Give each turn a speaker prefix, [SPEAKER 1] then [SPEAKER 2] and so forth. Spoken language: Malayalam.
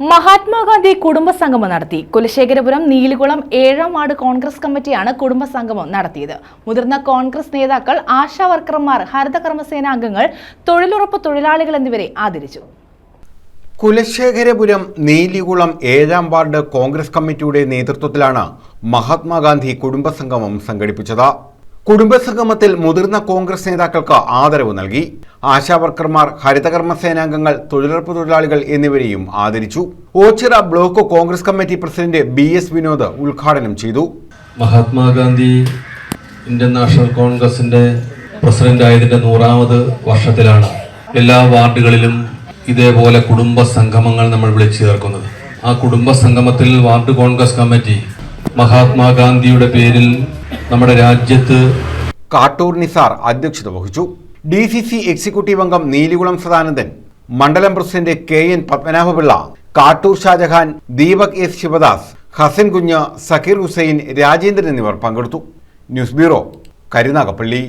[SPEAKER 1] മഹാത്മാഗാന്ധി കുടുംബസംഗമം നടത്തി. കുലശേഖരപുരം നീലുകുളം ഏഴാം വാർഡ് കോൺഗ്രസ് കമ്മിറ്റിയാണ് കുടുംബസംഗമം നടത്തിയത്. മുതിർന്ന കോൺഗ്രസ് നേതാക്കൾ ആശാ വർക്കർമാർ ഹരിതകർമ്മസേന അംഗങ്ങൾ തൊഴിലുറപ്പ് തൊഴിലാളികൾ എന്നിവരെ ആദരിച്ചു.
[SPEAKER 2] കുലശേഖരപുരം നീലികുളം ഏഴാം വാർഡ് കോൺഗ്രസ് കമ്മിറ്റിയുടെ നേതൃത്വത്തിലാണ് മഹാത്മാഗാന്ധി കുടുംബസംഗമം സംഘടിപ്പിച്ചത്. കുടുംബസംഗമത്തിൽ മുതിർന്ന കോൺഗ്രസ് നേതാക്കൾക്ക് ആദരവ് നൽകി. ആശാവർക്കർമാർ ഹരിതകർമ്മ സേനാംഗങ്ങൾ തൊഴിലുറപ്പ് തൊഴിലാളികൾ എന്നിവരെയും ആദരിച്ചു. Ochira block Congress committee president B S Vinod ഉദ്ഘാടനം ചെയ്തു.
[SPEAKER 3] മഹാത്മാഗാന്ധി ഇന്ത്യൻ നാഷണൽ കോൺഗ്രസിന്റെ പ്രസിഡന്റ് ആയതിന്റെ നൂറാമത് വർഷത്തിലാണ് എല്ലാ വാർഡുകളിലും ഇതേപോലെ കുടുംബ സംഗമങ്ങൾ നമ്മൾ വിളിച്ചു ചേർക്കുന്നത്. ആ കുടുംബ സംഗമത്തിൽ വാർഡ് കോൺഗ്രസ് കമ്മിറ്റി മഹാത്മാഗാന്ധിയുടെ പേരിൽ നമ്മുടെ രാജ്യത്ത്
[SPEAKER 2] കാട്ടൂർ നിസാർ അധ്യക്ഷത വഹിച്ചു. ഡി സി സി എക്സിക്യൂട്ടീവ് അംഗം നീലികുളം സദാനന്ദൻ മണ്ഡലം president K N Padmanabhapillai Kattoor Shajahan Deepak S Sivadas Hassan Kunju Sakeer Hussain Rajendran എന്നിവർ പങ്കെടുത്തു. News bureau Karunagappally.